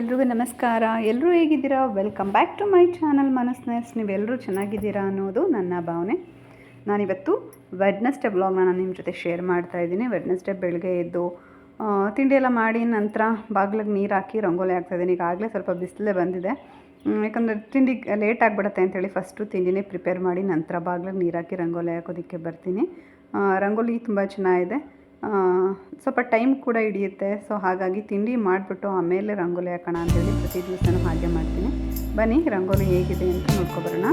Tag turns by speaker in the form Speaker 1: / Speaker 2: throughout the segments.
Speaker 1: ಎಲ್ರಿಗೂ ನಮಸ್ಕಾರ. ಎಲ್ಲರೂ ಹೇಗಿದ್ದೀರಾ? Welcome back to my channel ಮನಸ್ನೆಸ್ ನೀವೆಲ್ಲರೂ ಚೆನ್ನಾಗಿದ್ದೀರಾ ಅನ್ನೋದು ನನ್ನ ಭಾವನೆ. ನಾನಿವತ್ತು ವೆಡ್ನೆಸ್ಡೇ ಬ್ಲಾಗ್ನ ನಾನು ನಿಮ್ಮ ಜೊತೆ ಶೇರ್ ಮಾಡ್ತಾ ಇದ್ದೀನಿ. ವೆಡ್ನೆಸ್ಡೇ ಬೆಳಗ್ಗೆ ಎದ್ದು ತಿಂಡಿ ಎಲ್ಲ ಮಾಡಿ, ನಂತರ ಬಾಗಿಲಿಗೆ ನೀರು ಹಾಕಿ ರಂಗೋಲಿ ಹಾಕ್ತಾಯಿದ್ದೀನಿ ಈಗಾಗಲೇ ಸ್ವಲ್ಪ ಬಿಸಿಲೇ ಬಂದಿದೆ. ಯಾಕಂದರೆ ತಿಂಡಿ ಲೇಟ್ ಆಗಿಬಿಡುತ್ತೆ ಅಂತೇಳಿ ಫಸ್ಟು ತಿಂಡಿನೇ ಪ್ರಿಪೇರ್ ಮಾಡಿ, ನಂತರ ಬಾಗಿಲಿಗೆ ನೀರು ಹಾಕಿ ರಂಗೋಲಿ ಹಾಕೋದಕ್ಕೆ ಬರ್ತೀನಿ. ರಂಗೋಲಿ ತುಂಬ ಚೆನ್ನಾಗಿದೆ. ಸ್ವಲ್ಪ ಟೈಮ್ ಕೂಡ ಹಿಡಿಯುತ್ತೆ. ಸೊ ಹಾಗಾಗಿ ತಿಂಡಿ ಮಾಡಿಬಿಟ್ಟು ಆಮೇಲೆ ರಂಗೋಲಿ ಹಾಕೋಣ ಅಂತೇಳಿ ಪ್ರತಿ ದಿವಸನೂ ಹಾಗೆ ಮಾಡ್ತೀನಿ. ಬನ್ನಿ, ರಂಗೋಲಿ ಹೇಗಿದೆ ಅಂತ ನೋಡ್ಕೊಬರೋಣ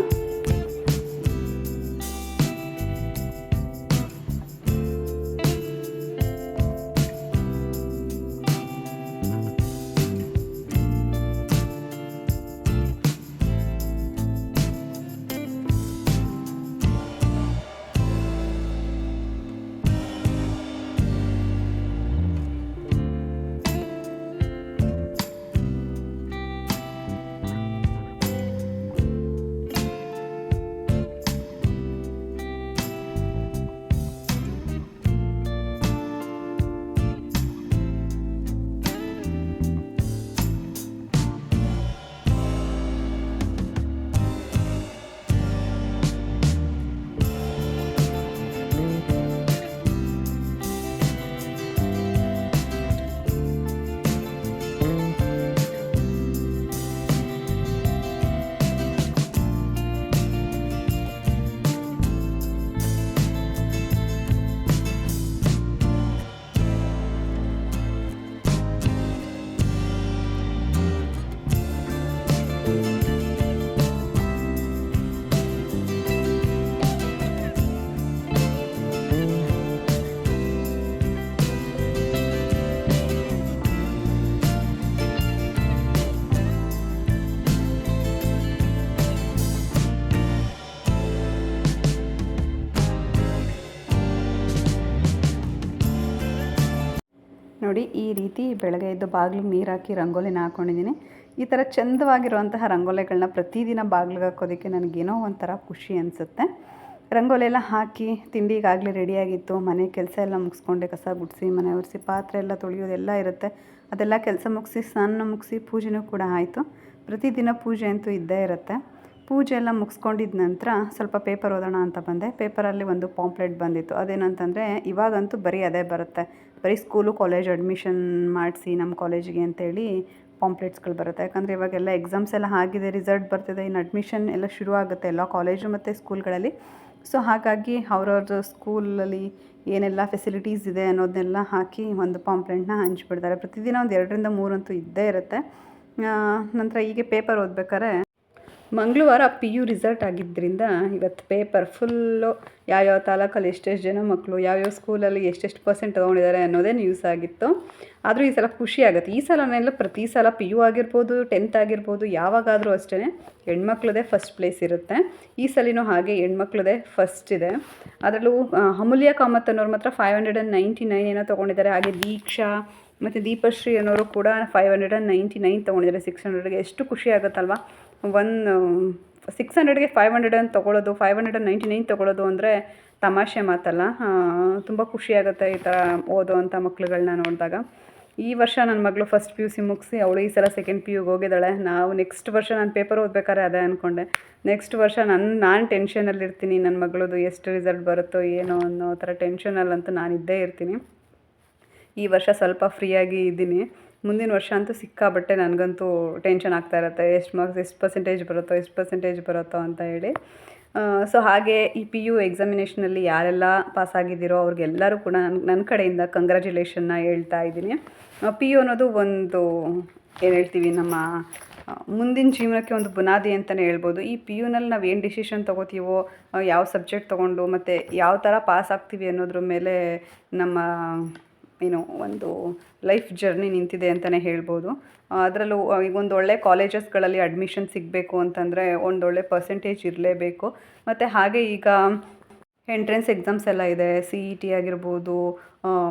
Speaker 1: ನೋಡಿ ಈ ರೀತಿ ಬೆಳಗ್ಗೆ ಎದ್ದು ಬಾಗಿಲು ನೀರು ಹಾಕಿ ರಂಗೋಲಿನ ಹಾಕ್ಕೊಂಡಿದ್ದೀನಿ ಈ ಥರ ಚಂದವಾಗಿರುವಂತಹ ರಂಗೋಲೆಗಳನ್ನ ಪ್ರತಿದಿನ ಬಾಗಿಲಿಗೆ ಹಾಕೋದಕ್ಕೆ ನನಗೇನೋ ಒಂಥರ ಖುಷಿ ಅನಿಸುತ್ತೆ. ರಂಗೋಲಿ ಎಲ್ಲ ಹಾಕಿ ತಿಂಡಿಗಾಗಲೇ ರೆಡಿಯಾಗಿತ್ತು ಮನೆ ಕೆಲಸ ಎಲ್ಲ ಮುಗಿಸ್ಕೊಂಡೆ, ಕಸ ಗುಡಿಸಿ, ಮನೆ ಒರೆಸಿ, ಪಾತ್ರೆ ಎಲ್ಲ ತೊಳೆಯೋದೆಲ್ಲ ಇರುತ್ತೆ. ಅದೆಲ್ಲ ಕೆಲಸ ಮುಗಿಸಿ ಸ್ನಾನ ಮುಗಿಸಿ, ಪೂಜೆನೂ ಕೂಡ ಆಯಿತು. ಪ್ರತಿದಿನ ಪೂಜೆ ಅಂತೂ ಇದ್ದೇ ಇರುತ್ತೆ. ಪೂಜೆ ಎಲ್ಲ ಮುಗಿಸ್ಕೊಂಡಿದ್ದ ನಂತರ ಸ್ವಲ್ಪ ಪೇಪರ್ ಓದೋಣ ಅಂತ ಬಂದೆ. ಪೇಪರಲ್ಲಿ ಒಂದು ಪಾಂಪ್ಲೆಟ್ ಬಂದಿತ್ತು. ಅದೇನಂತಂದರೆ, ಇವಾಗಂತೂ ಬರೀ ಅದೇ ಬರುತ್ತೆ. ಬರೀ ಸ್ಕೂಲು ಕಾಲೇಜ್ ಅಡ್ಮಿಷನ್ ಮಾಡಿಸಿ ನಮ್ಮ ಕಾಲೇಜಿಗೆ ಅಂತೇಳಿ ಪಾಂಪ್ಲೆಟ್ಸ್ಗಳು ಬರುತ್ತೆ. ಯಾಕಂದರೆ ಇವಾಗೆಲ್ಲ ಎಕ್ಸಾಮ್ಸ್ ಎಲ್ಲ ಆಗಿದೆ ರಿಸಲ್ಟ್ ಬರ್ತಿದೆ, ಇನ್ನು ಅಡ್ಮಿಷನ್ ಎಲ್ಲ ಶುರು ಆಗುತ್ತೆ ಎಲ್ಲ ಕಾಲೇಜು ಮತ್ತು ಸ್ಕೂಲ್ಗಳಲ್ಲಿ ಸೊ ಹಾಗಾಗಿ ಅವ್ರವ್ರ ಸ್ಕೂಲಲ್ಲಿ ಏನೆಲ್ಲ ಫೆಸಿಲಿಟೀಸ್ ಇದೆ ಅನ್ನೋದನ್ನೆಲ್ಲ ಹಾಕಿ ಒಂದು ಪಾಂಪ್ಲೆಟ್ನ ಹಂಚ್ಬಿಡ್ತಾರೆ. ಪ್ರತಿದಿನ ಒಂದು ಎರಡರಿಂದ ಮೂರಂತೂ ಇದ್ದೇ ಇರುತ್ತೆ. ನಂತರ ಹೀಗೆ ಪೇಪರ್ ಓದ್ಬೇಕಾದ್ರೆ ಮಂಗಳವಾರ ಪಿ ಯು ರಿಸಲ್ಟ್ ಆಗಿದ್ದರಿಂದ ಇವತ್ತು ಪೇಪರ್ ಫುಲ್ಲು ಯಾವ್ಯಾವ ತಾಲೂಕಲ್ಲಿ ಎಷ್ಟೆಷ್ಟು ಜನ ಮಕ್ಕಳು, ಯಾವ್ಯಾವ ಸ್ಕೂಲಲ್ಲಿ ಎಷ್ಟೆಷ್ಟು ಪರ್ಸೆಂಟ್ ತೊಗೊಂಡಿದ್ದಾರೆ ಅನ್ನೋದೇ ನ್ಯೂಸ್ ಆಗಿತ್ತು. ಆದರೂ ಈ ಸಲ ಖುಷಿ ಆಗುತ್ತೆ. ಈ ಸಲನೆಲ್ಲ ಪ್ರತಿ ಸಲ ಪಿ ಯು ಆಗಿರ್ಬೋದು ಟೆಂತ್ ಆಗಿರ್ಬೋದು, ಯಾವಾಗಾದರೂ ಅಷ್ಟೇ ಹೆಣ್ಮಕ್ಳದೇ ಫಸ್ಟ್ ಪ್ಲೇಸ್ ಇರುತ್ತೆ. ಈ ಸಲಿನೂ ಹಾಗೆ ಹೆಣ್ಮಕ್ಳದೇ ಫಸ್ಟ್ ಇದೆ. ಅದರಲ್ಲೂ ಅಮೂಲ್ಯ ಕಾಮತ್ ಅನ್ನೋರು ಮಾತ್ರ five hundred and ninety nine ಏನೋ ತೊಗೊಂಡಿದ್ದಾರೆ. ಹಾಗೆ ದೀಕ್ಷಾ ಮತ್ತು ದೀಪಶ್ರೀ ಅನ್ನೋರು ಕೂಡ five hundred and ninety nine ತೊಗೊಂಡಿದ್ದಾರೆ six ಹಂಡ್ರೆಡ್ಗೆ ಎಷ್ಟು ಖುಷಿ ಆಗುತ್ತಲ್ವ? ಒನ್ ಸಿಕ್ಸ್ ಹಂಡ್ರೆಡ್ಗೆ ಫೈವ್ ಹಂಡ್ರೆಡ್ ಅಂತ ತೊಗೊಳೋದು ಫೈವ್ ಹಂಡ್ರೆಡ್ ನೈಂಟಿ ನೈನ್ ತೊಗೊಳೋದು ಅಂದರೆ ತಮಾಷೆ ಮಾತಲ್ಲ. ತುಂಬ ಖುಷಿಯಾಗುತ್ತೆ ಈ ಥರ ಓದೋವಂಥ ಮಕ್ಳುಗಳನ್ನ ನೋಡಿದಾಗ. ಈ ವರ್ಷ ನನ್ನ ಮಗಳು ಫಸ್ಟ್ ಪಿ ಯು ಸಿ ಮುಗಿಸಿ, ಅವಳು ಈ ಸಲ ಸೆಕೆಂಡ್ ಪಿ ಯುಗೆ ಹೋಗಿದ್ದಾಳೆ. ನಾವು ನೆಕ್ಸ್ಟ್ ವರ್ಷ ನಾನು ಪೇಪರ್ ಓದ್ಬೇಕಾದ್ರೆ ಅದೇ ಅಂದ್ಕೊಂಡೆ ನೆಕ್ಸ್ಟ್ ವರ್ಷ ನನ್ನ ನಾನು ಟೆನ್ಷನಲ್ಲಿರ್ತೀನಿ ನನ್ನ ಮಗಳದು ಎಷ್ಟು ರಿಸಲ್ಟ್ ಬರುತ್ತೋ ಏನೋ ಅನ್ನೋ ಥರ ಟೆನ್ಷನಲ್ಲಂತೂ ನಾನು ಇದ್ದೇ ಇರ್ತೀನಿ. ಈ ವರ್ಷ ಸ್ವಲ್ಪ ಫ್ರೀಯಾಗಿ ಇದ್ದೀನಿ. ಮುಂದಿನ ವರ್ಷ ಅಂತೂ ಸಿಕ್ಕಾಬಟ್ಟೆ ನನಗಂತೂ ಟೆನ್ಷನ್ ಆಗ್ತಾ ಇರುತ್ತೆ. ಎಷ್ಟು ಮಾರ್ಕ್ಸ್ ಎಷ್ಟು ಪರ್ಸೆಂಟೇಜ್ ಬರುತ್ತೋ, ಎಷ್ಟು ಪರ್ಸೆಂಟೇಜ್ ಬರುತ್ತೋ ಅಂತ ಹೇಳಿ. ಸೊ ಹಾಗೆ ಈ ಪಿ ಯು ಎಕ್ಸಾಮಿನೇಷನಲ್ಲಿ ಯಾರೆಲ್ಲ ಪಾಸ್ ಆಗಿದ್ದೀರೋ ಅವ್ರಿಗೆಲ್ಲರೂ ಕೂಡ ನನ್ನ ನನ್ನ ಕಡೆಯಿಂದ ಕಂಗ್ರ್ಯಾಚುಲೇಷನ್ನ ಹೇಳ್ತಾ ಇದ್ದೀನಿ. ಪಿ ಯು ಅನ್ನೋದು ಒಂದು, ಏನು ಹೇಳ್ತೀವಿ, ನಮ್ಮ ಮುಂದಿನ ಜೀವನಕ್ಕೆ ಒಂದು ಬುನಾದಿ ಅಂತಲೇ ಹೇಳ್ಬೋದು. ಈ ಪಿ ಯುನಲ್ಲಿ ನಾವು ಏನು ಡಿಸಿಷನ್ ತೊಗೋತೀವೋ ಯಾವ ಸಬ್ಜೆಕ್ಟ್ ತೊಗೊಂಡು ಮತ್ತು ಯಾವ ಥರ ಪಾಸ್ ಆಗ್ತೀವಿ ಅನ್ನೋದ್ರ ಮೇಲೆ ನಮ್ಮ ಏನು ಒಂದು ಲೈಫ್ ಜರ್ನಿ ನಿಂತಿದೆ ಅಂತಲೇ ಹೇಳ್ಬೋದು. ಅದರಲ್ಲೂ ಈಗ ಒಂದು ಒಳ್ಳೆ ಕಾಲೇಜಸ್ಗಳಲ್ಲಿ ಅಡ್ಮಿಷನ್ ಸಿಗಬೇಕು ಅಂತಂದರೆ ಒಂದೊಳ್ಳೆ ಪರ್ಸೆಂಟೇಜ್ ಇರಲೇಬೇಕು. ಮತ್ತು ಹಾಗೆ ಈಗ ಎಂಟ್ರೆನ್ಸ್ ಎಕ್ಸಾಮ್ಸ್ ಎಲ್ಲ ಇದೆ ಸಿ ಇ ಟಿ ಆಗಿರ್ಬೋದು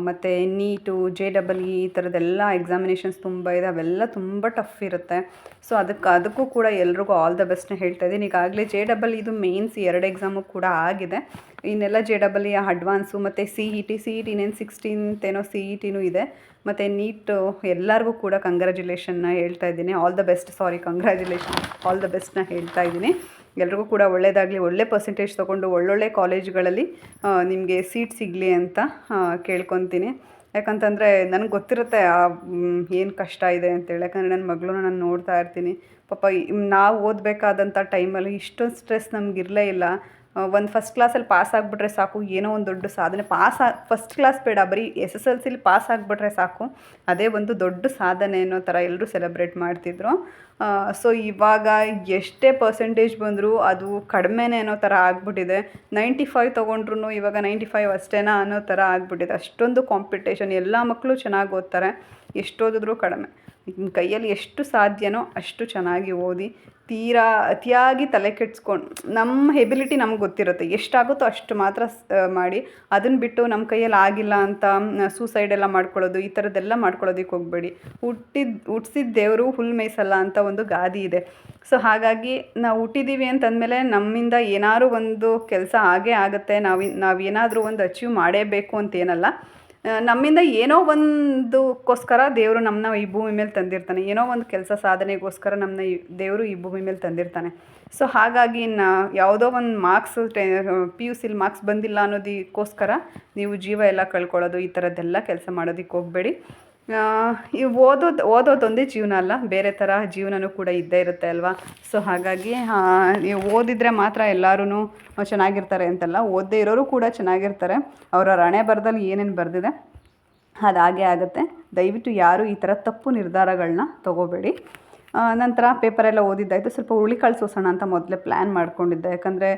Speaker 1: ಮತ್ತು ನೀಟು ಜೆ ಡಬಲ್ ಇ ಈ ಥರದ್ದೆಲ್ಲ ಎಕ್ಸಾಮಿನೇಷನ್ಸ್ ತುಂಬ ಇದೆ, ಅವೆಲ್ಲ ತುಂಬ ಟಫ್ ಇರುತ್ತೆ. ಸೊ ಅದಕ್ಕೆ ಅದಕ್ಕೂ ಕೂಡ ಎಲ್ರಿಗೂ ಆಲ್ ದ ಬೆಸ್ಟ್ನ ಹೇಳ್ತಾ ಇದ್ದೀನಿ. ಈಗಾಗಲೇ ಜೆ ಡಬಲ್ ಇದು ಮೇನ್ಸ್ ಎರಡು ಎಕ್ಸಾಮು ಕೂಡ ಆಗಿದೆ. ಇನ್ನೆಲ್ಲ ಜೆ ಡಬಲ್ ಇ ಅಡ್ವಾನ್ಸು ಮತ್ತು C E T C E T ಇನ್ನೇನು ಸಿಕ್ಸ್ಟೀನ್ತ್ ಏನೋ ಸಿ ಇ ಟಿನೂ ಇದೆ. ಮತ್ತು ನೀಟು ಎಲ್ಲರಿಗೂ ಕೂಡ ಕಂಗ್ರ್ಯಾಚುಲೇಷನ್ನ ಹೇಳ್ತಾ ಇದ್ದೀನಿ. All the best sorry congratulation all the ಬೆಸ್ಟ್ನ ಹೇಳ್ತಾ ಇದ್ದೀನಿ. ಎಲ್ರಿಗೂ ಕೂಡ ಒಳ್ಳೆಯದಾಗಲಿ ಒಳ್ಳೆ ಪರ್ಸೆಂಟೇಜ್ ತೊಗೊಂಡು ಒಳ್ಳೊಳ್ಳೆ ಕಾಲೇಜ್ಗಳಲ್ಲಿ ನಿಮಗೆ ಸೀಟ್ ಸಿಗಲಿ ಅಂತ ಆ, ಕೇಳ್ಕೊತೀನಿ. ಯಾಕಂತಂದರೆ ನನಗೆ ಗೊತ್ತಿರುತ್ತೆ ಏನು ಕಷ್ಟ ಇದೆ ಅಂತೇಳಿ. ಯಾಕಂದರೆ ನನ್ನ ಮಗಳನ್ನ ನಾನು ನೋಡ್ತಾ ಇರ್ತೀನಿ. ಪಾಪ ನಾವು ಓದಬೇಕಾದಂಥ ಟೈಮಲ್ಲಿ ಇಷ್ಟೊಂದು ಸ್ಟ್ರೆಸ್ ನಮ್ಗೆ ಇರಲೇ ಇಲ್ಲ. ಒಂದು ಫಸ್ಟ್ ಕ್ಲಾಸಲ್ಲಿ ಪಾಸ್ ಆಗಿಬಿಟ್ರೆ ಸಾಕು, ಏನೋ ಒಂದು ದೊಡ್ಡ ಸಾಧನೆ. ಪಾಸ್ ಫಸ್ಟ್ ಕ್ಲಾಸ್ ಬೇಡ, ಬರೀ S S L C pass ಆಗಿಬಿಟ್ರೆ ಸಾಕು. ಅದೇ ಒಂದು ದೊಡ್ಡ ಸಾಧನೆ ಅನ್ನೋ ಥರ ಎಲ್ಲರೂ ಸೆಲೆಬ್ರೇಟ್ ಮಾಡ್ತಿದ್ರು. ಸೊ ಇವಾಗ ಎಷ್ಟೇ ಪರ್ಸೆಂಟೇಜ್ ಬಂದರೂ ಅದು ಕಡಿಮೆನೇ ಅನ್ನೋ ಥರ ಆಗಿಬಿಟ್ಟಿದೆ. ನೈಂಟಿ ಫೈವ್ ತೊಗೊಂಡ್ರು ಇವಾಗ ನೈಂಟಿ ಫೈವ್ ಅಷ್ಟೇನಾ ಅನ್ನೋ ಥರ ಆಗಿಬಿಟ್ಟಿದೆ. ಅಷ್ಟೊಂದು ಕಾಂಪಿಟೇಷನ್ ಎಲ್ಲ ಮಕ್ಕಳು ಚೆನ್ನಾಗಿ ಓದ್ತಾರೆ. ಎಷ್ಟೋದಿದ್ರೂ ಕಡಿಮೆ. ನಿಮ್ಮ ಕೈಯಲ್ಲಿ ಎಷ್ಟು ಸಾಧ್ಯನೋ ಅಷ್ಟು ಚೆನ್ನಾಗಿ ಓದಿ ತೀರಾ ಅತಿಯಾಗಿ ತಲೆ ಕೆಡ್ಸ್ಕೊಂಡು ನಮ್ಮ ಎಬಿಲಿಟಿ ನಮ್ಗೆ ಗೊತ್ತಿರುತ್ತೆ. ಎಷ್ಟಾಗುತ್ತೋ ಅಷ್ಟು ಮಾತ್ರ ಮಾಡಿ ಅದನ್ನು ಬಿಟ್ಟು ನಮ್ಮ ಕೈಯಲ್ಲಿ ಆಗಿಲ್ಲ ಅಂತ ಸೂಸೈಡ್ ಎಲ್ಲ ಮಾಡ್ಕೊಳ್ಳೋದು, ಈ ಥರದ್ದೆಲ್ಲ ಮಾಡ್ಕೊಳ್ಳೋದಕ್ಕೆ ಹೋಗಬೇಡಿ. ಹುಟ್ಟಿದ ಹುಟ್ಟಿಸಿದ ದೇವರು ಹುಲ್ ಮೇಯ್ಸಲ್ಲ ಅಂತ ಒಂದು ಗಾದಿ ಇದೆ. ಸೊ ಹಾಗಾಗಿ ನಾವು ಹುಟ್ಟಿದ್ದೀವಿ ಅಂತಂದಮೇಲೆ ನಮ್ಮಿಂದ ಏನಾದ್ರು ಒಂದು ಕೆಲಸ ಆಗೇ ಆಗುತ್ತೆ. ನಾವು ನಾವೇನಾದರೂ ಒಂದು ಅಚೀವ್ ಮಾಡೇಬೇಕು ಅಂತೇನಲ್ಲ ನಮ್ಮಿಂದ ಏನೋ ಒಂದಕ್ಕೋಸ್ಕರ ದೇವರು ನಮ್ಮನ್ನ ಈ ಭೂಮಿ ಮೇಲೆ ತಂದಿರ್ತಾನೆ. ಏನೋ ಒಂದು ಕೆಲಸ ಸಾಧನೆಗೋಸ್ಕರ ನಮ್ಮನ್ನ ಈ ದೇವರು ಈ ಭೂಮಿ ಮೇಲೆ ತಂದಿರ್ತಾನೆ. ಸೊ ಹಾಗಾಗಿ ನಾ ಯಾವುದೋ ಒಂದು ಮಾರ್ಕ್ಸ್ ಟೆ ಪಿ ಯು ಸಿಲಿ ಮಾರ್ಕ್ಸ್ ಬಂದಿಲ್ಲ ಅನ್ನೋದಕ್ಕೋಸ್ಕರ ನೀವು ಜೀವ ಎಲ್ಲ ಕಳ್ಕೊಳ್ಳೋದು, ಈ ಥರದ್ದೆಲ್ಲ ಕೆಲಸ ಮಾಡೋದಕ್ಕೆ ಹೋಗಬೇಡಿ. ಈ ಓದೋದು, ಓದೋದೊಂದೇ ಜೀವನ ಅಲ್ಲ, ಬೇರೆ ಥರ ಜೀವನನೂ ಕೂಡ ಇದ್ದೇ ಇರುತ್ತೆ ಅಲ್ವಾ? ಸೊ ಹಾಗಾಗಿ ನೀವು ಓದಿದರೆ ಮಾತ್ರ ಎಲ್ಲರೂ ಚೆನ್ನಾಗಿರ್ತಾರೆ ಅಂತಲ್ಲ, ಓದದೇ ಇರೋರು ಕೂಡ ಚೆನ್ನಾಗಿರ್ತಾರೆ. ಅವರ ರಣೆ ಬರದಲ್ಲಿ ಏನೇನು ಬರೆದಿದೆ ಅದಾಗೆ ಆಗುತ್ತೆ. ದಯವಿಟ್ಟು ಯಾರು ಈ ಥರ ತಪ್ಪು ನಿರ್ಧಾರಗಳನ್ನ ತಗೋಬೇಡಿ. ನಂತರ ಪೇಪರೆಲ್ಲ ಓದಿದ್ದಾಯಿತು. ಸ್ವಲ್ಪ ಹುರುಳಿಕಾಳು ಸೋಸೋಣ ಅಂತ ಮೊದಲೇ ಪ್ಲ್ಯಾನ್ ಮಾಡ್ಕೊಂಡಿದ್ದೆ. ಯಾಕಂದರೆ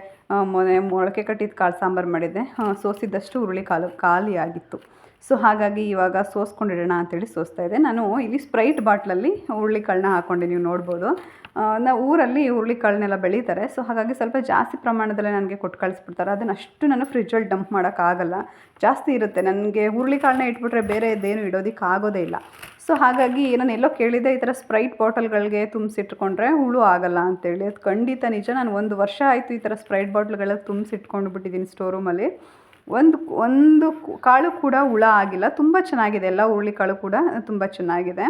Speaker 1: ಮೊನ್ನೆ ಮೊಳಕೆ ಕಟ್ಟಿದ ಕಾಳು ಸಾಂಬಾರು ಮಾಡಿದ್ದೆ. ಸೋಸಿದ್ದಷ್ಟು ಹುರುಳಿಕಾಳು ಖಾಲಿ ಆಗಿತ್ತು ಸೊ ಹಾಗಾಗಿ ಇವಾಗ ಸೋಸ್ಕೊಂಡಿಡೋಣ ಅಂತೇಳಿ ಸೋಸ್ತಾ ಇದೆ ನಾನು ಇಲ್ಲಿ ಸ್ಪ್ರೈಟ್ ಬಾಟ್ಲಲ್ಲಿ ಹುರುಳಿಕಾಳನ್ನ ಹಾಕ್ಕೊಂಡೆ ನೀವು ನೋಡ್ಬೋದು. ನಾವು ಊರಲ್ಲಿ ಹುರುಳಿಕಾಳನ್ನೆಲ್ಲ ಬೆಳೀತಾರೆ. ಸೊ ಹಾಗಾಗಿ ಸ್ವಲ್ಪ ಜಾಸ್ತಿ ಪ್ರಮಾಣದಲ್ಲೇ ನನಗೆ ಕೊಟ್ಟು ಕಳಿಸ್ಬಿಡ್ತಾರೆ. ಅದನ್ನು ಅಷ್ಟು ನಾನು ಫ್ರಿಜ್ಜಲ್ಲಿ ಡಂಪ್ ಮಾಡೋಕ್ಕಾಗಲ್ಲ. ಜಾಸ್ತಿ ಇರುತ್ತೆ. ನನಗೆ ಹುರುಳಿ ಕಾಳನ್ನ ಇಟ್ಬಿಟ್ರೆ ಬೇರೆ ಇದೇನು ಇಡೋದಕ್ಕೆ ಆಗೋದೇ ಇಲ್ಲ. ಸೊ ಹಾಗಾಗಿ ನಾನು ಎಲ್ಲೋ ಕೇಳಿದೆ ಈ ಥರ ಸ್ಪ್ರೈಟ್ ಬಾಟಲ್ಗಳಿಗೆ ತುಂಬಿಸಿಟ್ಕೊಂಡ್ರೆ ಹುಳು ಆಗಲ್ಲ ಅಂತೇಳಿ. ಅದು ಖಂಡಿತ ನಿಜ. ನಾನು ಒಂದು ವರ್ಷ ಆಯಿತು ಈ ಥರ ಸ್ಪ್ರೈಟ್ ಬಾಟ್ಲ್ಗಳಿಗೆ ತುಂಬಿಸಿಟ್ಕೊಂಡು ಬಿಟ್ಟಿದ್ದೀನಿ ಸ್ಟೋರ್ ರೂಮಲ್ಲಿ ಒಂದು ಒಂದು ಕಾಳು ಕೂಡ ಹುಳ ಆಗಿಲ್ಲ. ತುಂಬ ಚೆನ್ನಾಗಿದೆ. ಎಲ್ಲ ಹುರುಳಿಕಾಳು ಕೂಡ ತುಂಬ ಚೆನ್ನಾಗಿದೆ.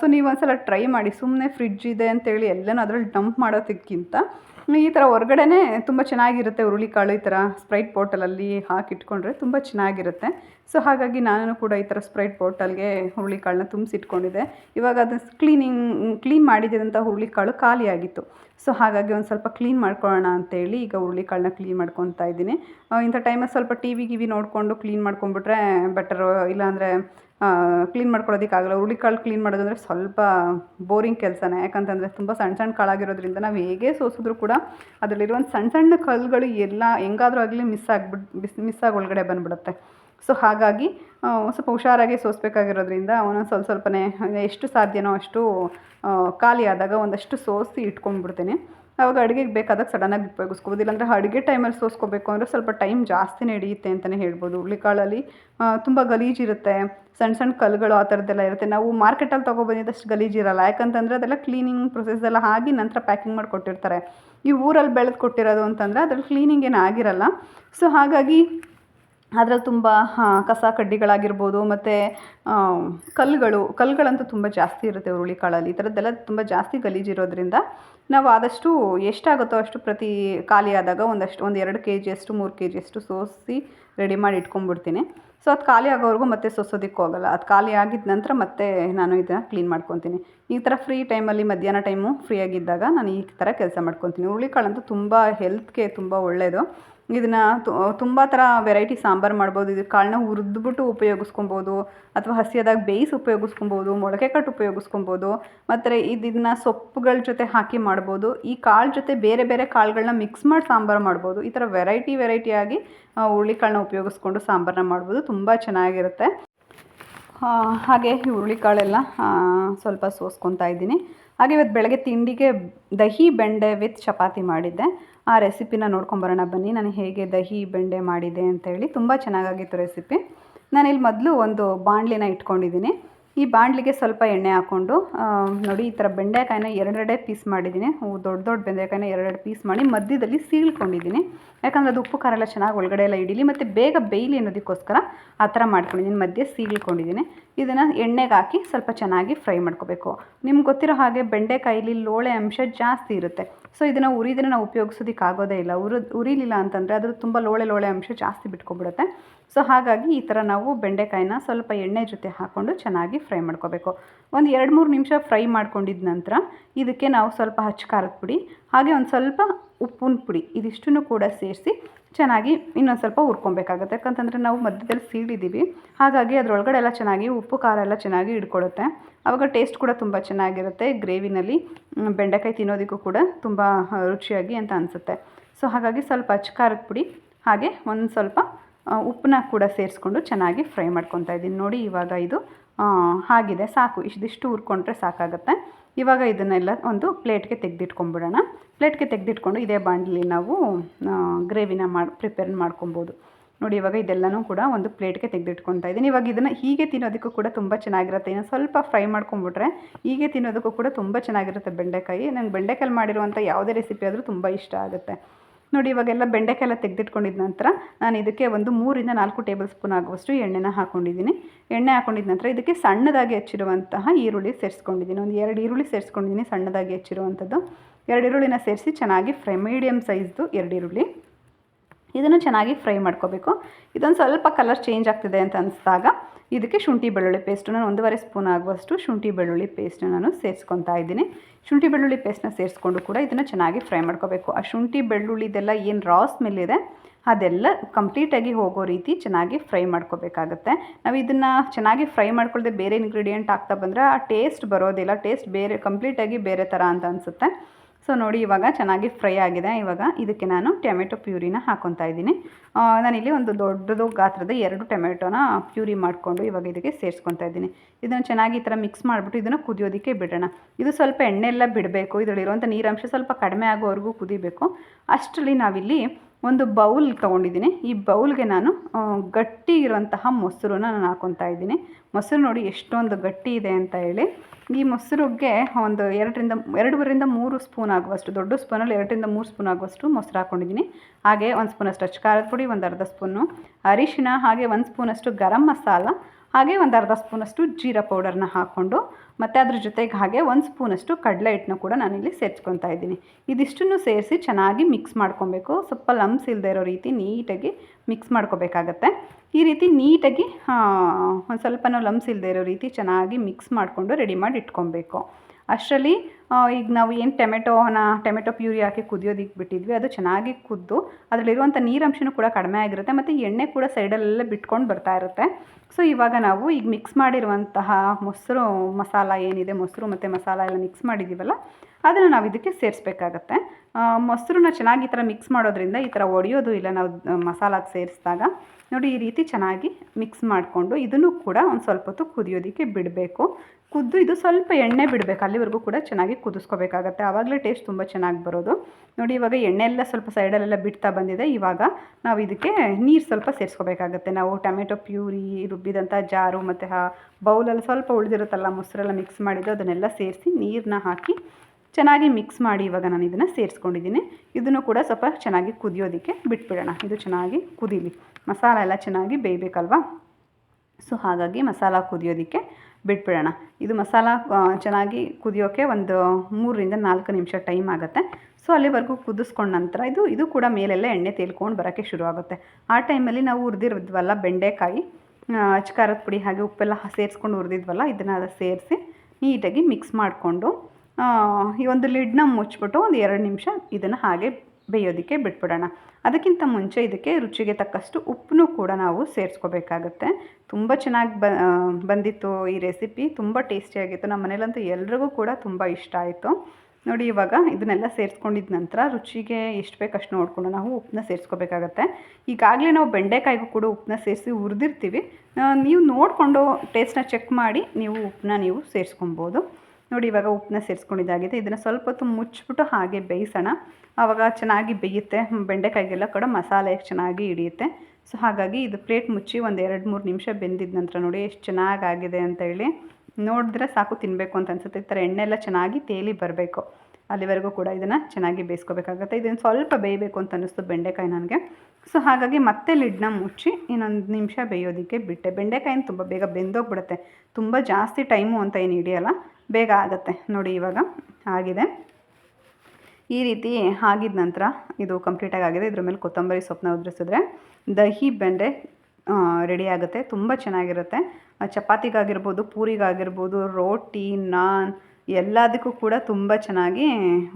Speaker 1: ಸೊ ನೀವು ಒಂದ್ಸಲ ಟ್ರೈ ಮಾಡಿ. ಸುಮ್ಮನೆ ಫ್ರಿಡ್ಜ್ ಇದೆ ಅಂತೇಳಿ ಎಲ್ಲನೂ ಅದ್ರಲ್ಲಿ ಡಂಪ್ ಮಾಡೋದಕ್ಕಿಂತ ಈ ಥರ ಹೊರಗಡೆನೇ ತುಂಬ ಚೆನ್ನಾಗಿರುತ್ತೆ ಹುರುಳಿಕಾಳು ಈ ಥರ ಸ್ಪ್ರೈಟ್ ಬಾಟಲಲ್ಲಿ ಹಾಕಿಟ್ಕೊಂಡ್ರೆ ತುಂಬ ಚೆನ್ನಾಗಿರುತ್ತೆ. ಸೊ ಹಾಗಾಗಿ ನಾನು ಕೂಡ ಈ ಥರ ಸ್ಪ್ರೈಟ್ ಬಾಟಲ್ಗೆ ಹುರುಳಿಕಾಳನ್ನ ತುಂಬಿಸಿಟ್ಕೊಂಡಿದ್ದೆ. ಇವಾಗ ಅದು ಕ್ಲೀನಿಂಗ್, ಕ್ಲೀನ್ ಮಾಡಿದಂಥ ಹುರುಳಿಕಾಳು ಖಾಲಿಯಾಗಿತ್ತು. ಸೊ ಹಾಗಾಗಿ ಒಂದು ಸ್ವಲ್ಪ ಕ್ಲೀನ್ ಮಾಡ್ಕೊಳ್ಳೋಣ ಅಂತೇಳಿ ಈಗ ಹುರುಳಿಕಾಳನ್ನ ಕ್ಲೀನ್ ಮಾಡ್ಕೊತಾ ಇದ್ದೀನಿ. ಇಂಥ ಟೈಮಲ್ಲಿ ಸ್ವಲ್ಪ ಟಿ ವಿ, ಗಿವಿ ನೋಡಿಕೊಂಡು ಕ್ಲೀನ್ ಮಾಡ್ಕೊಂಬಿಟ್ರೆ ಬೆಟರು, ಇಲ್ಲಾಂದರೆ ಕ್ಲೀನ್ ಮಾಡ್ಕೊಳ್ಳೋದಕ್ಕಾಗಲ್ಲ. ಹುರುಳಿಕಾಳು ಕ್ಲೀನ್ ಮಾಡೋದಂದರೆ ಸ್ವಲ್ಪ ಬೋರಿಂಗ್ ಕೆಲಸನೇ. ಯಾಕಂತಂದರೆ ತುಂಬ ಸಣ್ಣ ಸಣ್ಣ ಕಾಳಾಗಿರೋದ್ರಿಂದ ನಾವು ಹೇಗೆ ಸೋಸಿದ್ರು ಕೂಡ ಅದರಲ್ಲಿರುವಂಥ ಸಣ್ಣ ಸಣ್ಣ ಕಲ್ಲುಗಳು ಎಲ್ಲ ಹೆಂಗಾದರೂ ಆಗಲಿ ಮಿಸ್ ಆಗಿಬಿಟ್ಟು ಮಿಸ್ ಮಿಸ್ ಆಗಿ ಒಳಗಡೆ ಬಂದುಬಿಡುತ್ತೆ. ಸೊ ಹಾಗಾಗಿ ಸ್ವಲ್ಪ ಹುಷಾರಾಗಿ ಸೋಸಬೇಕಾಗಿರೋದ್ರಿಂದ ಒಂದೊಂದು ಸ್ವಲ್ಪ ಸ್ವಲ್ಪನೇ, ಎಷ್ಟು ಸಾಧ್ಯನೋ ಅಷ್ಟು ಖಾಲಿ ಆದಾಗ ಒಂದಷ್ಟು ಸೋಸಿ ಇಟ್ಕೊಂಡ್ಬಿಡ್ತೀನಿ. ಆವಾಗ ಅಡುಗೆಗೆ ಬೇಕಾದಾಗ ಸಡನ್ನಾಗಿ ಉಪಯೋಗಿಸ್ಕೋಬೋದು. ಇಲ್ಲಾಂದರೆ ಅಡುಗೆ ಟೈಮಲ್ಲಿ ಸೋಸ್ಕೋಬೇಕು ಅಂದರೆ ಸ್ವಲ್ಪ ಟೈಮ್ ಜಾಸ್ತಿ ನಡೆಯುತ್ತೆ ಅಂತಲೇ ಹೇಳ್ಬೋದು. ಹುರುಳಿಕಾಳಲ್ಲಿ ತುಂಬ ಗಲೀಜಿರುತ್ತೆ ಸಣ್ಣ ಸಣ್ಣ ಕಲ್ಲುಗಳು ಆ ಥರದ್ದೆಲ್ಲ ಇರುತ್ತೆ. ನಾವು ಮಾರ್ಕೆಟಲ್ಲಿ ತೊಗೊಬಂದಿದ್ದಷ್ಟು ಗಲೀಜಿರಲ್ಲ ಯಾಕಂತಂದರೆ ಅದೆಲ್ಲ ಕ್ಲೀನಿಂಗ್ ಪ್ರೊಸೆಸ್ ಎಲ್ಲ ಆಗಿ ನಂತರ ಪ್ಯಾಕಿಂಗ್ ಮಾಡಿ ಕೊಟ್ಟಿರ್ತಾರೆ. ಈ ಊರಲ್ಲಿ ಬೆಳೆದು ಕೊಟ್ಟಿರೋದು ಅಂತಂದರೆ ಅದ್ರಲ್ಲಿ ಕ್ಲೀನಿಂಗ್ ಏನು ಆಗಿರಲ್ಲ. ಸೊ ಹಾಗಾಗಿ ಅದ್ರಲ್ಲಿ ತುಂಬ ಕಸ ಕಡ್ಡಿಗಳಾಗಿರ್ಬೋದು, ಮತ್ತು ಕಲ್ಲುಗಳು, ಕಲ್ಲುಗಳಂತೂ ತುಂಬ ಜಾಸ್ತಿ ಇರುತ್ತೆ ಹುರುಳಿಕಾಳಲ್ಲಿ ಈ ಥರದ್ದೆಲ್ಲ ತುಂಬ ಜಾಸ್ತಿ ಗಲೀಜಿರೋದ್ರಿಂದ ನಾವು ಆದಷ್ಟು ಎಷ್ಟಾಗುತ್ತೋ ಅಷ್ಟು ಪ್ರತಿ ಖಾಲಿಯಾದಾಗ ಒಂದಷ್ಟು, ಒಂದು ಎರಡು ಕೆ ಜಿಯಷ್ಟು ಮೂರು ಕೆ ಜಿಯಷ್ಟು ಸೋಸಿ ರೆಡಿ ಮಾಡಿ ಇಟ್ಕೊಂಡ್ಬಿಡ್ತೀನಿ. ಸೊ, ಅದು ಖಾಲಿ ಆಗೋವರೆಗೂ ಮತ್ತೆ ಸೋಸೋದಕ್ಕೆ ಹೋಗಲ್ಲ. ಅದು ಖಾಲಿ ಆಗಿದ ನಂತರ ಮತ್ತೆ ನಾನು ಇದನ್ನು ಕ್ಲೀನ್ ಮಾಡ್ಕೊತೀನಿ. ಈ ಥರ ಫ್ರೀ ಟೈಮಲ್ಲಿ, ಮಧ್ಯಾಹ್ನ ಟೈಮು ಫ್ರೀ ಆಗಿದ್ದಾಗ ನಾನು ಈ ಥರ ಕೆಲಸ ಮಾಡ್ಕೊತೀನಿ. ಹುರುಳಿಕಾಳಂತೂ ತುಂಬ ಹೆಲ್ತ್ಗೆ ತುಂಬ ಒಳ್ಳೆಯದು ಇದನ್ನು ತುಂಬ ಥರ ವೆರೈಟಿ ಸಾಂಬಾರು ಮಾಡ್ಬೋದು. ಇದು ಕಾಳನ್ನ ಹುರಿದ್ಬಿಟ್ಟು ಉಪಯೋಗಿಸ್ಕೊಬೋದು. ಅಥವಾ ಹಸಿಯಾದಾಗ ಬೇಯಿಸಿ ಉಪಯೋಗಿಸ್ಕೊಬೋದು, ಮೊಳಕೆ ಕಟ್ಟು ಉಪಯೋಗಿಸ್ಕೊಬೋದು. ಮತ್ತು ಇದನ್ನು ಸೊಪ್ಪುಗಳ ಜೊತೆ ಹಾಕಿ ಮಾಡ್ಬೋದು. ಈ ಕಾಳು ಜೊತೆ ಬೇರೆ ಬೇರೆ ಕಾಳುಗಳನ್ನ ಮಿಕ್ಸ್ ಮಾಡಿ ಸಾಂಬಾರು ಮಾಡ್ಬೋದು. ಈ ಥರ ವೆರೈಟಿ ವೆರೈಟಿಯಾಗಿ ಹುರುಳಿಕಾಳನ್ನ ಉಪಯೋಗಿಸ್ಕೊಂಡು ಸಾಂಬಾರನ್ನ ಮಾಡ್ಬೋದು. ತುಂಬ ಚೆನ್ನಾಗಿರುತ್ತೆ. ಹಾಗೆ ಈ ಹುರುಳಿಕಾಳೆಲ್ಲ ಸ್ವಲ್ಪ ಸೋಸ್ಕೊತಾ ಇದ್ದೀನಿ. ಹಾಗೆ ಇವತ್ತು ಬೆಳಗ್ಗೆ ತಿಂಡಿಗೆ ದಹಿ, ಬೆಂಡೆ ವಿತ್ ಚಪಾತಿ ಮಾಡಿದ್ದೆ. ಆ ರೆಸಿಪಿನ ನೋಡ್ಕೊಂಬರೋಣ ಬನ್ನಿ. ನಾನು ಹೇಗೆ ದಹಿ, ಬೆಂಡೆ ಮಾಡಿದೆ ಅಂತೇಳಿ ತುಂಬ ಚೆನ್ನಾಗಾಗಿತ್ತು ರೆಸಿಪಿ. ನಾನಿಲ್ಲಿ ಮೊದಲು ಒಂದು ಬಾಣಲಿನ ಇಟ್ಕೊಂಡಿದ್ದೀನಿ. ಈ ಬಾಣಲಿಗೆ ಸ್ವಲ್ಪ ಎಣ್ಣೆ ಹಾಕ್ಕೊಂಡು ನೋಡಿ ಈ ಥರ ಬೆಂಡೆಕಾಯಿನ ಎರಡೆರಡೇ ಪೀಸ್ ಮಾಡಿದ್ದೀನಿ. ದೊಡ್ಡ ದೊಡ್ಡ ಬೆಂಡೆಕಾಯಿನ ಎರಡೆರಡು ಪೀಸ್ ಮಾಡಿ ಮಧ್ಯದಲ್ಲಿ ಸೀಳ್ಕೊಂಡಿದ್ದೀನಿ. ಯಾಕಂದರೆ ಅದು ಉಪ್ಪು, ಖಾರ ಎಲ್ಲ ಚೆನ್ನಾಗಿ ಒಳಗಡೆ ಎಲ್ಲ ಇಡೀಲಿ ಮತ್ತು ಬೇಗ ಬೇಯಲಿ ಅನ್ನೋದಕ್ಕೋಸ್ಕರ ಆ ಥರ ಮಾಡ್ಕೊಂಡಿದ್ದೀನಿ. ಮಧ್ಯೆ ಸೀಳ್ಕೊಂಡಿದ್ದೀನಿ. ಇದನ್ನು ಎಣ್ಣೆಗೆ ಹಾಕಿ ಸ್ವಲ್ಪ ಚೆನ್ನಾಗಿ ಫ್ರೈ ಮಾಡ್ಕೋಬೇಕು. ನಿಮ್ಗೆ ಗೊತ್ತಿರೋ ಹಾಗೆ ಬೆಂಡೆಕಾಯಿಲಿ ಲೋಳೆ ಅಂಶ ಜಾಸ್ತಿ ಇರುತ್ತೆ. ಸೊ ಇದನ್ನು ಉರಿದ್ರೆ ನಾವು ಉಪಯೋಗಿಸೋದಕ್ಕೆ ಆಗೋದೇ ಇಲ್ಲ. ಉರಿ, ಉರಿಲಿಲ್ಲ ಅಂತಂದರೆ ಅದ್ರ ತುಂಬ ಲೋಳೆ ಲೋಳೆ ಅಂಶ ಜಾಸ್ತಿ ಬಿಟ್ಕೊಬಿಡುತ್ತೆ ಸೊ ಹಾಗಾಗಿ ಈ ಥರ ನಾವು ಬೆಂಡೆಕಾಯಿನ ಸ್ವಲ್ಪ ಎಣ್ಣೆ ಜೊತೆ ಹಾಕ್ಕೊಂಡು ಚೆನ್ನಾಗಿ ಫ್ರೈ ಮಾಡ್ಕೋಬೇಕು. ಒಂದು ಎರಡು ಮೂರು ನಿಮಿಷ ಫ್ರೈ ಮಾಡ್ಕೊಂಡಿದ ನಂತರ ಇದಕ್ಕೆ ನಾವು ಸ್ವಲ್ಪ ಹಚ್ಚು ಖಾರದ ಪುಡಿ, ಹಾಗೆ ಒಂದು ಸ್ವಲ್ಪ ಉಪ್ಪಿನ ಪುಡಿ ಇದಿಷ್ಟನ್ನು ಕೂಡ ಸೇರಿಸಿ ಚೆನ್ನಾಗಿ ಇನ್ನೊಂದು ಸ್ವಲ್ಪ ಹುರ್ಕೊಬೇಕಾಗುತ್ತೆ. ಯಾಕಂತಂದರೆ ನಾವು ಮಧ್ಯದಲ್ಲಿ ಸೀಳಿದ್ದೀವಿ ಹಾಗಾಗಿ ಅದರೊಳಗಡೆ ಎಲ್ಲ ಚೆನ್ನಾಗಿ ಉಪ್ಪು, ಖಾರ ಎಲ್ಲ ಚೆನ್ನಾಗಿ ಹಿಡ್ಕೊಳ್ಳುತ್ತೆ ಆವಾಗ ಟೇಸ್ಟ್ ಕೂಡ ತುಂಬ ಚೆನ್ನಾಗಿರುತ್ತೆ ಗ್ರೇವಿನಲ್ಲಿ. ಬೆಂಡೆಕಾಯಿ ತಿನ್ನೋದಕ್ಕೂ ಕೂಡ ತುಂಬ ರುಚಿಯಾಗಿ ಅಂತ ಅನಿಸುತ್ತೆ. ಸೊ ಹಾಗಾಗಿ ಸ್ವಲ್ಪ ಅಚ್ಖಾರದ ಪುಡಿ, ಹಾಗೆ ಒಂದು ಸ್ವಲ್ಪ ಉಪ್ಪನ್ನ ಕೂಡ ಸೇರಿಸ್ಕೊಂಡು ಚೆನ್ನಾಗಿ ಫ್ರೈ ಮಾಡ್ಕೊತಾ ಇದ್ದೀನಿ. ನೋಡಿ ಇವಾಗ ಇದು ಆಗಿದೆ, ಸಾಕು. ಇಷ್ಟಿಷ್ಟು ಹುರ್ಕೊಂಡ್ರೆ ಸಾಕಾಗುತ್ತೆ. ಇವಾಗ ಇದನ್ನೆಲ್ಲ ಒಂದು ಪ್ಲೇಟ್ಗೆ ತೆಗೆದಿಟ್ಕೊಂಡ್ಬಿಡೋಣ. ಪ್ಲೇಟ್ಗೆ ತೆಗೆದಿಟ್ಕೊಂಡು ಇದೇ ಬಾಂಡ್ಲಿ ನಾವು ಗ್ರೇವಿನ ಮಾಡಿ ಪ್ರಿಪೇರ್ ಮಾಡ್ಕೊಬೋದು. ನೋಡಿ, ಇವಾಗ ಇದೆಲ್ಲನೂ ಕೂಡ ಒಂದು ಪ್ಲೇಟ್ಗೆ ತೆಗೆದಿಟ್ಕೊತಾ ಇದ್ದೀನಿ. ಇವಾಗ ಇದನ್ನು ಹೀಗೆ ತಿನ್ನೋದಕ್ಕೂ ಕೂಡ ತುಂಬ ಚೆನ್ನಾಗಿರುತ್ತೆ. ಇನ್ನು ಸ್ವಲ್ಪ ಫ್ರೈ ಮಾಡ್ಕೊಂಬಿಟ್ರೆ ಹೀಗೆ ತಿನ್ನೋದಕ್ಕೂ ಕೂಡ ತುಂಬ ಚೆನ್ನಾಗಿರುತ್ತೆ ಬೆಂಡೆಕಾಯಿ. ನಂಗೆ ಬೆಂಡೆಕಾಯಿ ಮಾಡಿರುವಂಥ ಯಾವುದೇ ರೆಸಿಪಿ ಆದರೂ ತುಂಬ ಇಷ್ಟ ಆಗುತ್ತೆ. ನೋಡಿ, ಇವಾಗೆಲ್ಲ ಬೆಂಡೆಕಾಯಿ ಎಲ್ಲ ತೆಗೆದಿಟ್ಕೊಂಡಿದ ನಂತರ ನಾನು ಇದಕ್ಕೆ ಒಂದು ಮೂರಿಂದ ನಾಲ್ಕು ಟೇಬಲ್ ಸ್ಪೂನ್ ಆಗುವಷ್ಟು ಎಣ್ಣೆನ ಹಾಕೊಂಡಿದ್ದೀನಿ. ಎಣ್ಣೆ ಹಾಕೊಂಡಿದ ನಂತರ ಇದಕ್ಕೆ ಸಣ್ಣದಾಗಿ ಹೆಚ್ಚಿರುವಂತಹ ಈರುಳ್ಳಿ ಸೇರಿಸ್ಕೊಂಡಿದ್ದೀನಿ. ಒಂದು ಎರಡು ಈರುಳ್ಳಿ ಸೇರಿಸ್ಕೊಂಡಿದ್ದೀನಿ ಸಣ್ಣದಾಗಿ ಹೆಚ್ಚಿರುವಂಥದ್ದು. ಎರಡು ಈರುಳ್ಳಿನ ಸೇರಿಸಿ ಚೆನ್ನಾಗಿ ಫ್ರೈ ಮೀಡಿಯಮ್ ಸೈಜ್ದು ಎರಡು ಈರುಳ್ಳಿ. ಇದನ್ನು ಚೆನ್ನಾಗಿ ಫ್ರೈ ಮಾಡ್ಕೋಬೇಕು. ಇದೊಂದು ಸ್ವಲ್ಪ ಕಲರ್ ಚೇಂಜ್ ಆಗ್ತಿದೆ ಅಂತ ಅನಿಸಿದಾಗ ಇದಕ್ಕೆ ಶುಂಠಿ ಬೆಳ್ಳುಳ್ಳಿ ಪೇಸ್ಟು ನಾನು ಒಂದೂವರೆ ಸ್ಪೂನ್ ಆಗುವಷ್ಟು ಶುಂಠಿ ಬೆಳ್ಳುಳ್ಳಿ ಪೇಸ್ಟ್ ನಾನು ಸೇರಿಸ್ಕೊತಾ ಇದ್ದೀನಿ. ಶುಂಠಿ ಬೆಳ್ಳುಳ್ಳಿ ಪೇಸ್ಟ್ನ ಸೇರಿಸ್ಕೊಂಡು ಕೂಡ ಇದನ್ನು ಚೆನ್ನಾಗಿ ಫ್ರೈ ಮಾಡ್ಕೋಬೇಕು. ಆ ಶುಂಠಿ ಬೆಳ್ಳುಳ್ಳಿದೆಲ್ಲ ಏನು ರಾ ಸ್ಮೆಲ್ ಇದೆ, ಅದೆಲ್ಲ ಕಂಪ್ಲೀಟಾಗಿ ಹೋಗೋ ರೀತಿ ಚೆನ್ನಾಗಿ ಫ್ರೈ ಮಾಡ್ಕೋಬೇಕಾಗತ್ತೆ. ನಾವು ಇದನ್ನು ಚೆನ್ನಾಗಿ ಫ್ರೈ ಮಾಡ್ಕೊಳ್ದೆ ಬೇರೆ ಇಂಗ್ರೀಡಿಯೆಂಟ್ ಹಾಕ್ತಾ ಬಂದರೆ ಆ ಟೇಸ್ಟ್ ಬರೋದಿಲ್ಲ ಟೇಸ್ಟ್ ಬೇರೆ ಕಂಪ್ಲೀಟಾಗಿ ಬೇರೆ ಥರ ಅಂತ ಅನಿಸುತ್ತೆ. ಸೊ ನೋಡಿ, ಇವಾಗ ಚೆನ್ನಾಗಿ ಫ್ರೈ ಆಗಿದೆ. ಇವಾಗ ಇದಕ್ಕೆ ನಾನು ಟೊಮೆಟೊ ಪ್ಯೂರಿನ ಹಾಕೊತಾ ಇದ್ದೀನಿ. ನಾನಿಲ್ಲಿ ಒಂದು ದೊಡ್ಡದು ಗಾತ್ರದ ಎರಡು ಟೊಮೆಟೊನ ಪ್ಯೂರಿ ಮಾಡಿಕೊಂಡು ಇವಾಗ ಇದಕ್ಕೆ ಸೇರಿಸ್ಕೊತಾ ಇದ್ದೀನಿ. ಇದನ್ನು ಚೆನ್ನಾಗಿ ಈ ಥರ ಮಿಕ್ಸ್ ಮಾಡಿಬಿಟ್ಟು ಇದನ್ನು ಕುದಿಯೋದಕ್ಕೆ ಬಿಡೋಣ. ಇದು ಸ್ವಲ್ಪ ಎಣ್ಣೆ ಎಲ್ಲ ಬಿಡಬೇಕು. ಇದರಲ್ಲಿರುವಂಥ ನೀರಂಶ ಸ್ವಲ್ಪ ಕಡಿಮೆ ಆಗೋವರೆಗೂ ಕುದಿಬೇಕು. ಅಷ್ಟರಲ್ಲಿ ನಾವಿಲ್ಲಿ ಒಂದು ಬೌಲ್ ತೊಗೊಂಡಿದ್ದೀನಿ. ಈ ಬೌಲ್ಗೆ ನಾನು ಗಟ್ಟಿ ಇರುವಂತಹ ಮೊಸರನ್ನ ನಾನು ಹಾಕೊತಾ ಇದ್ದೀನಿ. ಮೊಸರು ನೋಡಿ ಎಷ್ಟೊಂದು ಗಟ್ಟಿ ಇದೆ ಅಂತ ಹೇಳಿ. ಈ ಮೊಸರಿಗೆ ಒಂದು ಎರಡರಿಂದ ಎರಡೂವರಿಂದ ಮೂರು ಸ್ಪೂನ್ ಆಗುವಷ್ಟು, ದೊಡ್ಡ ಸ್ಪೂನಲ್ಲಿ ಎರಡರಿಂದ ಮೂರು ಸ್ಪೂನ್ ಆಗುವಷ್ಟು ಮೊಸರು ಹಾಕ್ಕೊಂಡಿದ್ದೀನಿ ಹಾಗೆ ಒಂದು ಸ್ಪೂನಷ್ಟು ಅಚ್ಚ ಖಾರದ ಪುಡಿ, ಒಂದು ಅರ್ಧ ಸ್ಪೂನು ಅರಿಶಿಣ ಹಾಗೆ ಒಂದು ಸ್ಪೂನಷ್ಟು ಗರಂ ಮಸಾಲ ಹಾಗೆ ಒಂದು ಅರ್ಧ ಸ್ಪೂನಷ್ಟು ಜೀರಾ ಪೌಡರ್ನ ಹಾಕ್ಕೊಂಡು ಮತ್ತು ಅದ್ರ ಜೊತೆಗೆ ಹಾಗೆ ಒಂದು ಸ್ಪೂನಷ್ಟು ಕಡಲೆ ಹಿಟ್ಟನ್ನ ಕೂಡ ನಾನಿಲ್ಲಿ ಸೇರಿಸ್ಕೊತಾ ಇದ್ದೀನಿ. ಇದಿಷ್ಟನ್ನು ಸೇರಿಸಿ ಚೆನ್ನಾಗಿ ಮಿಕ್ಸ್ ಮಾಡ್ಕೊಬೇಕು. ಸ್ವಲ್ಪ ಲಮ್ಸ್ ಇಲ್ಲದೆ ಇರೋ ರೀತಿ ನೀಟಾಗಿ ಮಿಕ್ಸ್ ಮಾಡ್ಕೋಬೇಕಾಗತ್ತೆ. ಈ ರೀತಿ ನೀಟಾಗಿ ಒಂದು ಸ್ವಲ್ಪನೂ ಲಮ್ಸ್ ಇಲ್ಲದೆ ಇರೋ ರೀತಿ ಚೆನ್ನಾಗಿ ಮಿಕ್ಸ್ ಮಾಡಿಕೊಂಡು ರೆಡಿ ಮಾಡಿ ಇಟ್ಕೊಬೇಕು. ಅಷ್ಟರಲ್ಲಿ ಈಗ ನಾವು ಏನು ಟೊಮೆಟೋನ ಟೊಮೆಟೊ ಪ್ಯೂರಿ ಹಾಕಿ ಕುದಿಯೋದಿಕ್ಕೆ ಬಿಟ್ಟಿದ್ವಿ ಅದು ಚೆನ್ನಾಗಿ ಕುದ್ದು ಅದರಲ್ಲಿರುವಂಥ ನೀರಂಶನೂ ಕೂಡ ಕಡಿಮೆ ಆಗಿರುತ್ತೆ, ಮತ್ತು ಎಣ್ಣೆ ಕೂಡ ಸೈಡಲ್ಲೆಲ್ಲ ಬಿಟ್ಕೊಂಡು ಬರ್ತಾ ಇರುತ್ತೆ. ಸೊ, ಇವಾಗ ನಾವು ಈಗ ಮಿಕ್ಸ್ ಮಾಡಿರುವಂತಹ ಮೊಸರು, ಮಸಾಲ ಏನಿದೆ, ಮೊಸರು ಮತ್ತು ಮಸಾಲ ಎಲ್ಲ ಮಿಕ್ಸ್ ಮಾಡಿದ್ದೀವಲ್ಲ ಅದನ್ನು ನಾವು ಇದಕ್ಕೆ ಸೇರಿಸ್ಬೇಕಾಗತ್ತೆ. ಮೊಸರನ್ನ ಚೆನ್ನಾಗಿ ಈ ಥರ ಮಿಕ್ಸ್ ಮಾಡೋದ್ರಿಂದ ಈ ಥರ ಒಡೆಯೋದು ಇಲ್ಲ, ನಾವು ಮಸಾಲಾಗೆ ಸೇರಿಸಿದಾಗ. ನೋಡಿ, ಈ ರೀತಿ ಚೆನ್ನಾಗಿ ಮಿಕ್ಸ್ ಮಾಡಿಕೊಂಡು ಇದನ್ನು ಕೂಡ ಒಂದು ಸ್ವಲ್ಪ ಹೊತ್ತು ಕುದಿಯೋದಕ್ಕೆ ಬಿಡಬೇಕು. ಕುದ್ದು ಇದು ಸ್ವಲ್ಪ ಎಣ್ಣೆ ಬಿಡಬೇಕು, ಅಲ್ಲಿವರೆಗೂ ಕೂಡ ಚೆನ್ನಾಗಿ ಕುದಿಸ್ಕೋಬೇಕಾಗತ್ತೆ. ಆವಾಗಲೇ ಟೇಸ್ಟ್ ತುಂಬ ಚೆನ್ನಾಗಿ ಬರೋದು. ನೋಡಿ, ಇವಾಗ ಎಣ್ಣೆ ಎಲ್ಲ ಸ್ವಲ್ಪ ಸೈಡಲ್ಲೆಲ್ಲ ಬಿಡ್ತಾ ಬಂದಿದೆ. ಇವಾಗ ನಾವು ಇದಕ್ಕೆ ನೀರು ಸ್ವಲ್ಪ ಸೇರಿಸ್ಕೋಬೇಕಾಗತ್ತೆ. ನಾವು ಟೊಮೆಟೊ ಪ್ಯೂರಿ ರುಬ್ಬಿದಂಥ ಜಾರು ಮತ್ತು ಆ ಬೌಲಲ್ಲಿ ಸ್ವಲ್ಪ ಉಳಿದಿರುತ್ತಲ್ಲ, ಮೊಸರೆಲ್ಲ ಮಿಕ್ಸ್ ಮಾಡಿದ್ದು ಅದನ್ನೆಲ್ಲ ಸೇರಿಸಿ ನೀರನ್ನ ಹಾಕಿ ಚೆನ್ನಾಗಿ ಮಿಕ್ಸ್ ಮಾಡಿ ಇವಾಗ ನಾನು ಇದನ್ನು ಸೇರಿಸ್ಕೊಂಡಿದ್ದೀನಿ. ಇದನ್ನು ಕೂಡ ಸ್ವಲ್ಪ ಚೆನ್ನಾಗಿ ಕುದಿಯೋದಕ್ಕೆ ಬಿಟ್ಬಿಡೋಣ. ಇದು ಚೆನ್ನಾಗಿ ಕುದೀಲಿ. ಮಸಾಲ ಎಲ್ಲ ಚೆನ್ನಾಗಿ ಬೇಯಬೇಕಲ್ವಾ? ಸೊ ಹಾಗಾಗಿ ಮಸಾಲ ಕುದಿಯೋದಕ್ಕೆ ಬಿಟ್ಬಿಡೋಣ. ಇದು ಮಸಾಲ ಚೆನ್ನಾಗಿ ಕುದಿಯೋಕ್ಕೆ ಒಂದು ಮೂರರಿಂದ ನಾಲ್ಕು ನಿಮಿಷ ಟೈಮ್ ಆಗುತ್ತೆ. ಸೊ ಅಲ್ಲಿವರೆಗೂ ಕುದಿಸ್ಕೊಂಡ ನಂತರ ಇದು ಇದು ಕೂಡ ಮೇಲೆಲ್ಲ ಎಣ್ಣೆ ತೇಲ್ಕೊಂಡು ಬರೋಕ್ಕೆ ಶುರು ಆಗುತ್ತೆ ಆ ಟೈಮಲ್ಲಿ ನಾವು ಹುರಿದಿರೋದ್ವಲ್ಲ ಬೆಂಡೆಕಾಯಿ ಖಾರದ ಪುಡಿ ಹಾಗೆ ಉಪ್ಪೆಲ್ಲ ಸೇರಿಸ್ಕೊಂಡು ಹುರಿದಿದ್ವಲ್ಲ, ಇದನ್ನು ಸೇರಿಸಿ ನೀಟಾಗಿ ಮಿಕ್ಸ್ ಮಾಡಿಕೊಂಡು ಈ ಒಂದು ಲಿಡ್ನ ಮುಚ್ಚಿಬಿಟ್ಟು ಒಂದು ಎರಡು ನಿಮಿಷ ಇದನ್ನು ಹಾಗೆ ಬೇಯೋದಕ್ಕೆ ಬಿಟ್ಬಿಡೋಣ. ಅದಕ್ಕಿಂತ ಮುಂಚೆ ಇದಕ್ಕೆ ರುಚಿಗೆ ತಕ್ಕಷ್ಟು ಉಪ್ಪನ್ನು ಕೂಡ ನಾವು ಸೇರಿಸ್ಕೋಬೇಕಾಗತ್ತೆ. ತುಂಬ ಚೆನ್ನಾಗಿ ಬ ಬಂದಿತ್ತು ಈ ರೆಸಿಪಿ. ತುಂಬ ಟೇಸ್ಟಿಯಾಗಿತ್ತು ನಮ್ಮ ಮನೇಲಂತೂ ಎಲ್ರಿಗೂ ಕೂಡ ತುಂಬ ಇಷ್ಟ ಆಯಿತು. ನೋಡಿ, ಇವಾಗ ಇದನ್ನೆಲ್ಲ ಸೇರಿಸ್ಕೊಂಡಿದ ನಂತರ ರುಚಿಗೆ ಎಷ್ಟು ಬೇಕು ಅಷ್ಟು ನೋಡಿಕೊಂಡು ನಾವು ಉಪ್ಪನ್ನ ಸೇರಿಸ್ಕೋಬೇಕಾಗತ್ತೆ. ಈಗಾಗಲೇ ನಾವು ಬೆಂಡೆಕಾಯಿಗೂ ಕೂಡ ಉಪ್ಪನ್ನ ಸೇರಿಸಿ ಹುರಿದಿರ್ತೀವಿ. ನೀವು ನೋಡಿಕೊಂಡು ಟೇಸ್ಟ್ನ ಚೆಕ್ ಮಾಡಿ ನೀವು ಉಪ್ಪನ್ನ ನೀವು ಸೇರಿಸ್ಕೊಬೋದು. ನೋಡಿ, ಇವಾಗ ಉಪ್ಪನ್ನ ಸೇರಿಸ್ಕೊಂಡಿದ್ದಾಗಿದೆ. ಇದನ್ನು ಸ್ವಲ್ಪ ಹೊತ್ತು ಮುಚ್ಚಿಬಿಟ್ಟು ಹಾಗೆ ಬೇಯಿಸೋಣ. ಆವಾಗ ಚೆನ್ನಾಗಿ ಬೇಯುತ್ತೆ. ಬೆಂಡೆಕಾಯಿಗೆಲ್ಲ ಕೂಡ ಮಸಾಲೆ ಚೆನ್ನಾಗಿ ಹಿಡಿಯುತ್ತೆ. ಸೊ, ಹಾಗಾಗಿ ಇದು ಪ್ಲೇಟ್ ಮುಚ್ಚಿ ಒಂದು ಎರಡು ಮೂರು ನಿಮಿಷ ಬೆಂದಿದ ನಂತರ ನೋಡಿ, ಎಷ್ಟು ಚೆನ್ನಾಗಾಗಿದೆ ಅಂತ ಹೇಳಿ. ನೋಡಿದ್ರೆ ಸಾಕು ತಿನ್ನಬೇಕು ಅಂತ ಅನಿಸುತ್ತೆ. ಈ ಥರ ಎಣ್ಣೆ ಎಲ್ಲ ಚೆನ್ನಾಗಿ ತೇಲಿ ಬರಬೇಕು. ಅಲ್ಲಿವರೆಗೂ ಕೂಡ ಇದನ್ನು ಚೆನ್ನಾಗಿ ಬೇಯಿಸ್ಕೋಬೇಕಾಗತ್ತೆ. ಇದನ್ನು ಸ್ವಲ್ಪ ಬೇಯಬೇಕು ಅಂತ ಅನ್ನಿಸ್ತು ಬೆಂಡೆಕಾಯಿ ನನಗೆ. ಸೊ, ಹಾಗಾಗಿ ಮತ್ತೆ ಲಿಡ್ನ ಮುಚ್ಚಿ ಇನ್ನೊಂದು ನಿಮಿಷ ಬೇಯೋದಕ್ಕೆ ಬಿಟ್ಟೆ. ಬೆಂಡೆಕಾಯಿನ ತುಂಬ ಬೇಗ ಬೆಂದೋಗ್ಬಿಡುತ್ತೆ. ತುಂಬ ಜಾಸ್ತಿ ಟೈಮು ಅಂತ ಏನು ಹಿಡಿಯಲ್ಲ. ಬೇಗ ಆಗುತ್ತೆ ನೋಡಿ ಇವಾಗ. ಆಗಿದೆ. ಈ ರೀತಿ ಆಗಿದ ನಂತರ ಇದು ಕಂಪ್ಲೀಟಾಗಿ ಆಗಿದೆ. ಇದ್ರ ಮೇಲೆ ಕೊತ್ತಂಬರಿ ಸೊಪ್ಪನ್ನ ಉದುರಿಸಿದ್ರೆ ದಹಿ ಬೆಂಡೆ ರೆಡಿ ಆಗುತ್ತೆ. ತುಂಬ ಚೆನ್ನಾಗಿರುತ್ತೆ. ಚಪಾತಿಗಾಗಿರ್ಬೋದು, ಪೂರಿಗಾಗಿರ್ಬೋದು, ರೋಟಿ, ನಾನ್ ಎಲ್ಲದಕ್ಕೂ ಕೂಡ ತುಂಬ ಚೆನ್ನಾಗಿ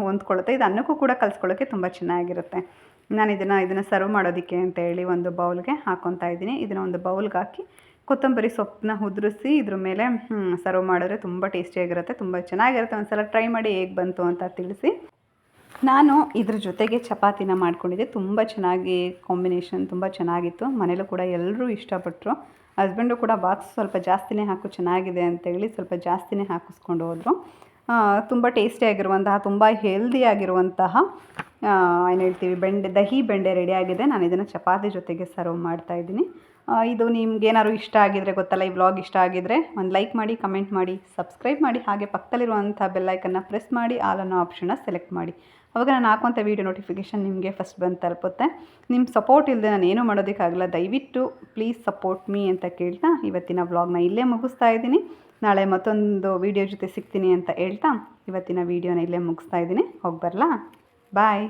Speaker 1: ಹೊಂದ್ಕೊಳ್ಳುತ್ತೆ. ಇದು ಅನ್ನಕ್ಕೂ ಕೂಡ ಕಲಿಸ್ಕೊಳ್ಳೋಕ್ಕೆ ತುಂಬ ಚೆನ್ನಾಗಿರುತ್ತೆ. ನಾನು ಇದನ್ನು ಇದನ್ನು ಸರ್ವ್ ಮಾಡೋದಕ್ಕೆ ಅಂತ ಹೇಳಿ ಒಂದು ಬೌಲ್ಗೆ ಹಾಕ್ಕೊತಾ ಇದ್ದೀನಿ. ಇದನ್ನು ಒಂದು ಬೌಲ್ಗೆ ಹಾಕಿ ಕೊತ್ತಂಬರಿ ಸೊಪ್ಪನ್ನ ಉದುರಿಸಿ ಇದ್ರ ಮೇಲೆ ಸರ್ವ್ ಮಾಡಿದ್ರೆ ತುಂಬ ಟೇಸ್ಟಿಯಾಗಿರುತ್ತೆ, ತುಂಬ ಚೆನ್ನಾಗಿರುತ್ತೆ. ಒಂದ್ಸಲ ಟ್ರೈ ಮಾಡಿ ಹೇಗೆ ಬಂತು ಅಂತ ತಿಳಿಸಿ. ನಾನು ಇದ್ರ ಜೊತೆಗೆ ಚಪಾತಿನ ಮಾಡ್ಕೊಂಡಿದ್ದೆ. ತುಂಬ ಚೆನ್ನಾಗಿ ಕಾಂಬಿನೇಷನ್ ತುಂಬ ಚೆನ್ನಾಗಿತ್ತು. ಮನೇಲೂ ಕೂಡ ಎಲ್ಲರೂ ಇಷ್ಟಪಟ್ಟರು ಹಸ್ಬೆಂಡು ಕೂಡ, ಬಾಕ್ಸ್ ಸ್ವಲ್ಪ ಜಾಸ್ತಿನೇ ಹಾಕು, ಚೆನ್ನಾಗಿದೆ ಅಂತೇಳಿ ಸ್ವಲ್ಪ ಜಾಸ್ತಿನೇ ಹಾಕಿಸ್ಕೊಂಡು ಹೋದರು. ತುಂಬ ಟೇಸ್ಟಿಯಾಗಿರುವಂತಹ ತುಂಬ ಹೆಲ್ದಿಯಾಗಿರುವಂತಹ ಏನು ಹೇಳ್ತೀವಿ, ಬೆಂಡೆ, ದಹಿ ಬೆಂಡೆ ರೆಡಿಯಾಗಿದೆ ನಾನು ಇದನ್ನು ಚಪಾತಿ ಜೊತೆಗೆ ಸರ್ವ್ ಮಾಡ್ತಾ ಇದ್ದೀನಿ. ಇದು ನಿಮ್ಗೆ ಏನಾದ್ರು ಇಷ್ಟ ಆಗಿದ್ರೆ, ಗೊತ್ತಲ್ಲ, ಈ ವ್ಲಾಗ್ ಇಷ್ಟ ಆಗಿದ್ರೆ ಒಂದು ಲೈಕ್ ಮಾಡಿ ಕಮೆಂಟ್ ಮಾಡಿ ಸಬ್ಸ್ಕ್ರೈಬ್ ಮಾಡಿ, ಹಾಗೆ ಪಕ್ಕದಲ್ಲಿರುವಂಥ ಬೆಲ್ಲೈಕನ್ನು ಪ್ರೆಸ್ ಮಾಡಿ ಆಲ್ ಅನ್ನೋ ಆಪ್ಷನ್ನ ಸೆಲೆಕ್ಟ್ ಮಾಡಿ. ಅವಾಗ ನಾನು ಹಾಕುವಂಥ ವೀಡಿಯೋ ನೋಟಿಫಿಕೇಷನ್ ನಿಮಗೆ ಫಸ್ಟ್ ಬಂದು ತಲುಪುತ್ತೆ. ನಿಮ್ಮ ಸಪೋರ್ಟ್ ಇಲ್ಲದೆ ನಾನು ಏನೂ ಮಾಡೋದಕ್ಕಾಗಲ್ಲ. ದಯವಿಟ್ಟು ಪ್ಲೀಸ್ ಸಪೋರ್ಟ್ ಮೀ ಅಂತ ಕೇಳ್ತಾ ಇವತ್ತಿನ ವ್ಲಾಗ್ನ ಇಲ್ಲೇ ಮುಗಿಸ್ತಾ ಇದ್ದೀನಿ. ನಾಳೆ ಮತ್ತೊಂದು ವೀಡಿಯೋ ಜೊತೆ ಸಿಗ್ತೀನಿ ಅಂತ ಹೇಳ್ತಾ ಇವತ್ತಿನ ವೀಡಿಯೋನ ಇಲ್ಲೇ ಮುಗಿಸ್ತಾ ಇದ್ದೀನಿ. ಹೋಗಿ ಬರಲಾ? ಬಾಯ್